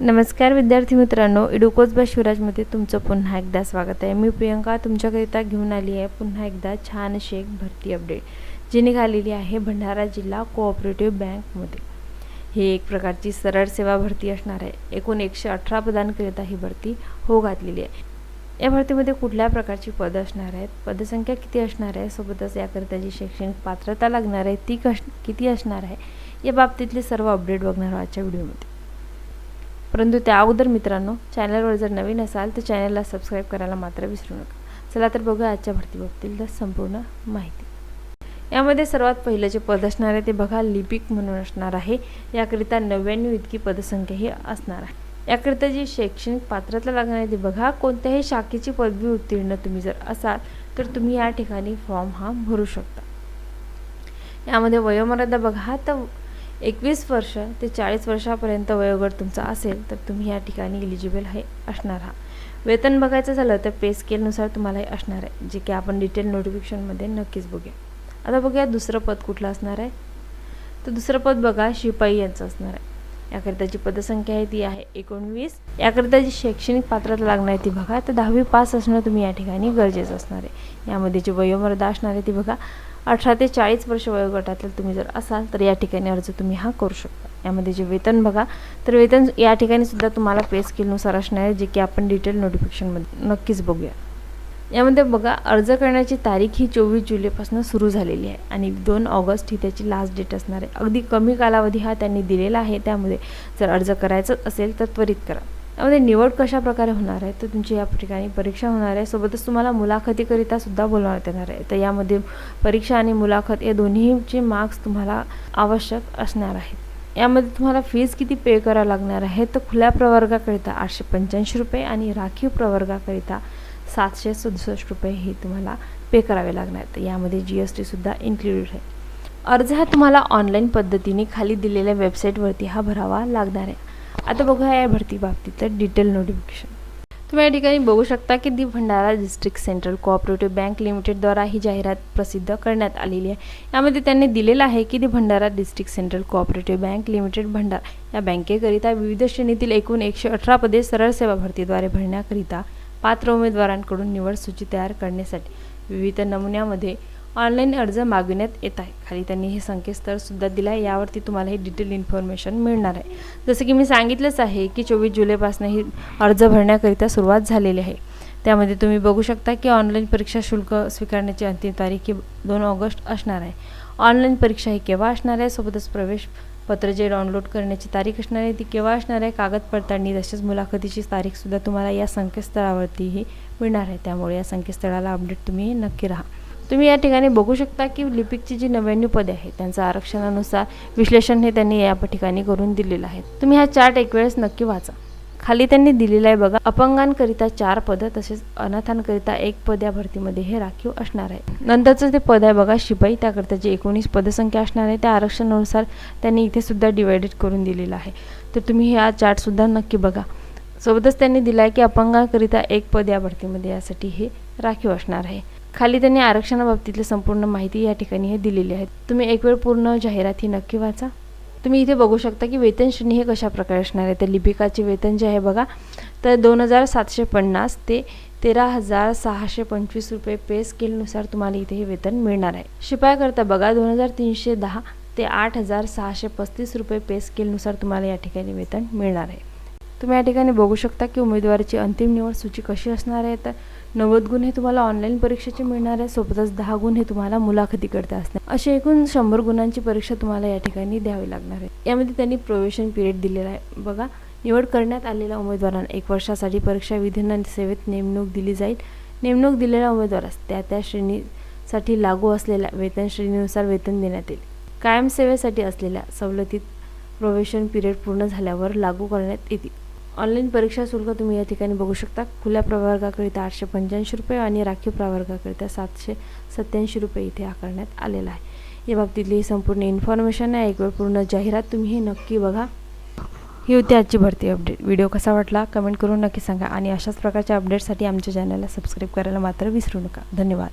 नमस्कार विद्यार्थी मित्रांनो इडुकोज शिवराजमध्ये तुमचं पुन्हा एकदा स्वागत आहे. मी प्रियंका तुमच्याकरिता घेऊन आली आहे पुन्हा एकदा छान अशी एक भरती अपडेट जी निघालेली आहे भंडारा जिल्हा कोऑपरेटिव्ह बँकमध्ये ही एक प्रकारची सरळ सेवा भरती असणार आहे. एकूण एकशे अठरा पदांकरिता ही भरती हो घातलेली आहे. या भरतीमध्ये कुठल्या प्रकारची पदं असणार आहेत? पदसंख्या किती असणार आहे? सोबतच याकरिता जी शैक्षणिक पात्रता लागणार आहे ती कश किती असणार आहे? या बाबतीतले सर्व अपडेट बघणार आजच्या व्हिडिओमध्ये परंतु त्या अगोदर मित्रांनो चॅनलवर जर नवीन असाल तर चॅनलला सबस्क्राईब करायला मात्र विसरू नका. चला तर बघूया आजच्या भरतीबाबतील तर संपूर्ण माहिती. यामध्ये सर्वात पहिलं जे पद असणार आहे ते बघा लिपिक म्हणून असणार आहे. याकरिता नव्याण्णव इतकी पदसंख्या ही असणार आहे. याकरिता जी शैक्षणिक पात्रता लागणार आहे ते बघा. कोणत्याही शाखेची पदवी उत्तीर्ण तुम्ही जर असाल तर तुम्ही या ठिकाणी फॉर्म हा भरू शकता. यामध्ये वयोमर्यादा बघा तर एकवीस वर्ष ते चाळीस वर्षापर्यंत वयोगट तुमचा असेल तर तुम्ही या ठिकाणी इलिजिबल आहे असणार हा वेतन बघायचं झालं तर पे स्केलनुसार तुम्हाला हे असणार आहे जे की आपण डिटेल नोटिफिकेशनमध्ये नक्कीच बघूया. आता बघूया दुसरं पद कुठलं असणार आहे? तर दुसरं पद बघा शिपाई यांचं असणार आहे. याकरिताची पदसंख्या आहे ती आहे एकोणवीस. याकरिता जी शैक्षणिक पात्रता लागणार आहे ती बघा तर दहावी पास असणं तुम्ही या ठिकाणी गरजेचं असणार आहे. यामध्ये जी वयोमर्यादा असणार आहे ती बघा अठरा ते चाळीस वर्ष वयोगटातील तुम्ही जर असाल तर या ठिकाणी अर्ज तुम्ही हा करू शकता. यामध्ये जे वेतन बघा तर वेतन या ठिकाणी सुद्धा तुम्हाला पे स्किलनुसार असणार आहे जे की आपण डिटेल नोटिफिकेशनमध्ये नक्कीच बघूया. यामध्ये बघा अर्ज करण्याची तारीख ही चोवीस जुलैपासून सुरू झालेली आहे आणि दोन ऑगस्ट ही त्याची लास्ट डेट असणार आहे. अगदी कमी कालावधी हा त्यांनी दिलेला आहे त्यामध्ये जर अर्ज करायचाच असेल तर त्वरित करा. यामध्ये निवड कशा प्रकारे होणार आहे तर तुमची या ठिकाणी परीक्षा होणार आहे. सोबतच तुम्हाला मुलाखतीकरिता सुद्धा बोलवण्यात येणार आहे. तर यामध्ये परीक्षा आणि मुलाखत या दोन्हीचे मार्क्स तुम्हाला आवश्यक असणार आहेत. यामध्ये तुम्हाला फीज किती पे करावं लागणार आहे तर खुल्या प्रवर्गाकरिता आठशे पंच्याऐंशी रुपये आणि राखीव प्रवर्गाकरिता सातशे सदुसष्ट रुपये हे तुम्हाला पे करावे लागणार आहेत. यामध्ये जी एस टीसुद्धा इन्क्लुडेड आहे. अर्ज हा तुम्हाला ऑनलाईन पद्धतीने खाली दिलेल्या वेबसाईटवरती हा भरावा लागणार आहे. आता बघा या भरती बाबतीतलं डिटेल नोटिफिकेशन तुम्ही या ठिकाणी बघू शकता की the Bhandara district central cooperative bank लिमिटेडद्वारा ही जाहिरात प्रसिद्ध करण्यात आलेली आहे. यामध्ये त्यांनी दिलेलं आहे की the Bhandara district central cooperative bank limited Bhandara या बँकेकरिता विविध श्रेणीतील एकूण एकशे अठरा पदे सरळ सेवा भरतीद्वारे भरण्याकरिता पात्र उमेदवारांकडून निवड सूची तयार करण्यासाठी विविध नमुन्यामध्ये ऑनलाईन अर्ज मागविण्यात येत आहे. खाली त्यांनी हे संकेतस्थळसुद्धा दिलं आहे. यावरती तुम्हाला हे डिटेल इन्फॉर्मेशन मिळणार आहे. जसं की मी सांगितलंच आहे की चोवीस जुलैपासून ही अर्ज भरण्याकरिता सुरुवात झालेली आहे. त्यामध्ये तुम्ही बघू शकता की ऑनलाईन परीक्षा शुल्क स्वीकारण्याची अंतिम तारीख ही दोन ऑगस्ट असणार आहे. ऑनलाईन परीक्षा ही केव्हा असणार आहे? सोबतच प्रवेश पत्र जे डाउनलोड करण्याची तारीख असणार आहे ती केव्हा असणार आहे? कागद पडताळणी तसेच मुलाखतीची तारीखसुद्धा तुम्हाला या संकेतस्थळावरतीही मिळणार आहे. त्यामुळे या संकेतस्थळाला अपडेट तुम्ही नक्की राहा. तुम्ही या ठिकाणी बघू शकता की लिपिकची जी नव्याण्णव पदे आहेत त्यांचं आरक्षणानुसार विश्लेषण हे त्यांनी या ठिकाणी करून दिलेलं आहे. तुम्ही हा चार्ट एक वेळेस नक्की वाचा. खाली त्यांनी दिलेलं आहे बघा अपंगांकरिता चार पदं तसेच अनाथांकरिता एक पद या भरतीमध्ये हे राखीव असणार आहे. नंतरचं ते पद आहे बघा शिपाई त्याकरिता जी एकोणीस पदसंख्या असणार आहे त्या आरक्षणानुसार त्यांनी इथे सुद्धा डिवायडेड करून दिलेलं आहे. तर तुम्ही हा चार्टसुद्धा नक्की बघा. सोबतच त्यांनी दिला आहे की अपंगांकरिता एक पद या भरतीमध्ये यासाठी हे राखीव असणार आहे. खाली त्यांनी आरक्षणाबाबतीतली संपूर्ण माहिती या ठिकाणी हे दिलेली आहे. तुम्ही एक वेळ पूर्ण जाहिरात ही नक्की वाचा. तुम्ही इथे बघू शकता की वेतन श्रेणी हे कशा प्रकारे असणार आहे? तर लिपिकाचे वेतन जे आहे बघा तर दोन हजार सातशे पन्नास ते तेरा हजार सहाशे पंचवीस रुपये पे स्केलनुसार तुम्हाला इथे हे वेतन मिळणार आहे. शिपायाकरता बघा दोन हजार तीनशे दहा ते आठ हजार सहाशे पस्तीस रुपये पे स्केलनुसार तुम्हाला या ठिकाणी वेतन मिळणार आहे. तुम्ही या ठिकाणी बघू शकता की उमेदवाराची अंतिम निवड सूची कशी असणार आहे. तर नव्वद गुण हे तुम्हाला ऑनलाईन परीक्षेचे मिळणार आहे सोबतच दहा गुण हे तुम्हाला मुलाखतीकडे असणार. असे एकूण शंभर गुणांची परीक्षा तुम्हाला या ठिकाणी द्यावी लागणार आहे. यामध्ये त्यांनी प्रोवेशन पिरियड दिलेला आहे. बघा निवड करण्यात आलेल्या उमेदवारांना एक वर्षासाठी परीक्षा विधिन सेवेत नेमणूक दिली जाईल. नेमणूक दिलेल्या उमेदवारास त्या त्या श्रेणीसाठी लागू असलेल्या वेतन श्रेणीनुसार वेतन देण्यात येईल. कायम सेवेसाठी असलेल्या सवलतीत प्रोवेशन पिरियड पूर्ण झाल्यावर लागू करण्यात येतील. ऑनलाईन परीक्षा शुल्क तुम्ही या ठिकाणी बघू शकता. खुल्या प्रवर्गाकरिता आठशे पंच्याऐंशी रुपये आणि राखीव प्रवर्गाकरिता सातशे सत्याऐंशी रुपये इथे आकारण्यात आलेला आहे. या बाबतीतली संपूर्ण इन्फॉर्मेशन आहे. एक वेळ पूर्ण जाहिरात तुम्ही हे नक्की बघा. ही होती आजची भरती अपडेट व्हिडिओ कसा वाटला? कमेंट करून नक्की सांगा. आणि अशाच प्रकारच्या अपडेटसाठी आमच्या चॅनलला सबस्क्राईब करायला मात्र विसरू नका. धन्यवाद.